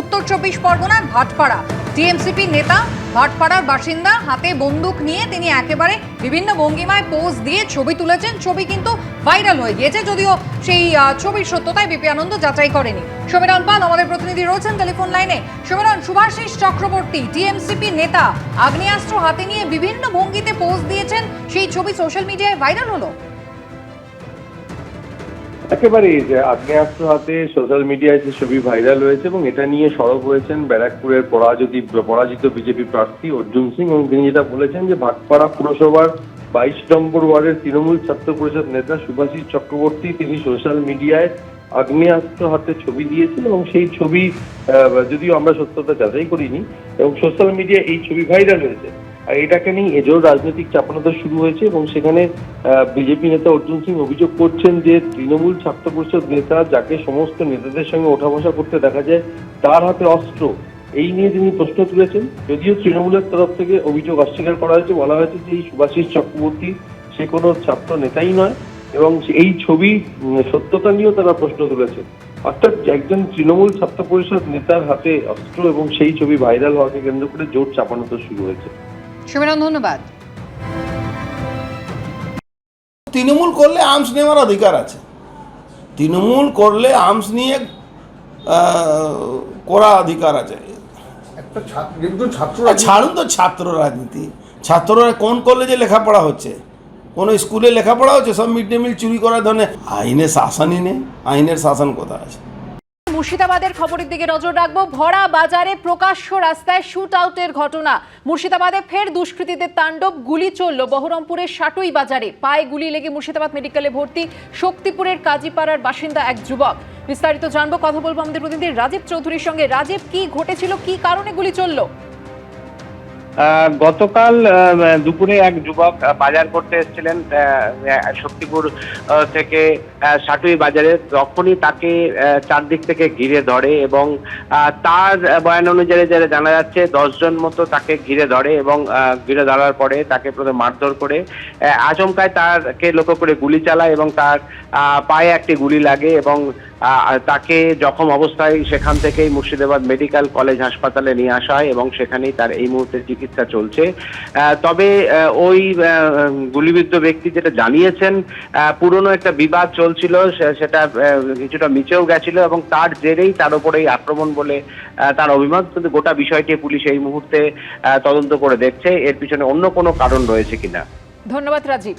উত্তর চব্বিশ পরগনার ভাটপাড়া। টিএমসিপি নেতা, ভাটপাড়ার বাসিন্দা, হাতে বন্দুক নিয়ে তিনি একেবারে বিভিন্ন ভঙ্গিমায় পোজ দিয়ে ছবি তুলেছেন। ছবি কিন্তু ভাইরাল হয়ে গিয়েছে, যদিও সেই ছবির সত্যতায় বিপি আনন্দ যাচাই করেনি। সমীরণ পাল আমাদের প্রতিনিধি রয়েছেন টেলিফোন লাইনে। সমীরণ, সুভাষিস চক্রবর্তী টিএমসিপি নেতা, আগ্নেয়াস্ত্র হাতে নিয়ে বিভিন্ন ভঙ্গিতে পোজ দিয়েছেন। সেই ছবি সোশ্যাল মিডিয়ায় ভাইরাল হলো। একেবারেই যে আগ্নেয়াস্ত্র হাতে সোশ্যাল মিডিয়ায় যে ছবি ভাইরাল হয়েছে এবং এটা নিয়ে সরব হয়েছেন ব্যারাকপুরের পরাজিত পরাজিত বিজেপি প্রার্থী অর্জুন সিং এবং তিনি যেটা বলেছেন যে ভাটপাড়া পুরসভার বাইশ নম্বর ওয়ার্ডের তৃণমূল ছাত্র পরিষদ নেতা সুভাষিস চক্রবর্তী তিনি সোশ্যাল মিডিয়ায় আগ্নেয়াস্ত্র হাতে ছবি দিয়েছেন এবং সেই ছবি যদিও আমরা সত্যতা যাচাই করিনি, এবং সোশ্যাল মিডিয়ায় এই ছবি ভাইরাল হয়েছে। এটাকে নিয়ে এজোর রাজনৈতিক চাপানোদা শুরু হয়েছে এবং সেখানে বিজেপি নেতা অর্জুন সিং অভিযোগ করছেন যে তৃণমূল ছাত্র পরিষদ নেতা যাকে সমস্ত নেতাদের সঙ্গে ওঠা বসা করতে দেখা যায়, তার হাতে অস্ত্র। এই নিয়ে তিনি প্রশ্ন তুলেছেন। যদিও তৃণমূলের তরফ থেকে অভিযোগ অস্বীকার করা হয়েছে, বলা হয়েছে যে এই সুভাষিস চক্রবর্তী সে কোনো ছাত্র নেতাই নয় এবং এই ছবি সত্যতা নিয়েও তারা প্রশ্ন তুলেছে অর্থাৎ একজন তৃণমূল ছাত্র পরিষদ নেতার হাতে অস্ত্র এবং সেই ছবি ভাইরাল হওয়াকে কেন্দ্র করে জোর চাপানোতো শুরু হয়েছে। ধন্যবাদ। তৃণমূল করলে আর্মস নেওয়ার অধিকার আছে। তৃণমূল করলে আর্মস নিয়ে আহ, করা অধিকার আছে। ছাড়ুন তো ছাত্র রাজনীতি। ছাত্ররা কোন কলেজে লেখাপড়া হচ্ছে? কোন স্কুলে লেখাপড়া হচ্ছে? সব মিড ডে মিল চুরি করার ধরনের। আইনের শাসনই নেই। আইনের শাসন কোথায় আছে? মুর্শিদাবাদের খবরের দিকে নজর রাখব। ভরা বাজারে প্রকাশ্য রাস্তায় শুট আউটের ঘটনা। মুর্শিদাবাদে ফের দুষ্কৃতীদের তাণ্ডব, গুলি চলল। বহরমপুরের সাটুই বাজারে পায়ে গুলি লেগে মুর্শিদাবাদ মেডিকেলে ভর্তি শক্তিপুরের কাজীপাড়ার বাসিন্দা এক যুবক। বিস্তারিত জানব, কথা বলব আমাদের প্রতিনিধি রাজীব চৌধুরীর সঙ্গে। রাজীব, কি ঘটেছিল? কি কারণে গুলি চলল? গতকাল দুপুরে এক যুবক বাজার করতে এসেছিলেন শক্তিপুর থেকে সাটুই বাজারে। তখনই তাকে চারদিক থেকে ঘিরে ধরে এবং তার বয়ান অনুযায়ী যারা জানা যাচ্ছে, দশজন মতো তাকে ঘিরে ধরে এবং ঘিরে ধরার পরে তাকে প্রথমে মারধর করে আচমকায় তারকে লক্ষ্য করে গুলি চালায় এবং তার পায়ে একটি গুলি লাগে এবং তাকে জখম অবস্থায় সেখান থেকেই মুর্শিদাবাদ মেডিকেল কলেজ হাসপাতালে নিয়ে আসা হয় এবং সেখানেই তার এই মুহূর্তে চিকিৎসা চলছে। তবে ওই গুলিবিদ্ধ ব্যক্তি যেটা জানিয়েছেন পুরনো একটা বিবাদ চলছিল সেটা কিছুটা মিচেও গেছিল এবং তার জেরেই তার উপরেই আক্রমণ বলে তার অভিমত। কিন্তু গোটা বিষয়টি পুলিশ এই মুহূর্তে তদন্ত করে দেখছে। এর পিছনে অন্য কোনো কারণ রয়েছে কিনা? ধন্যবাদ, রাজীব।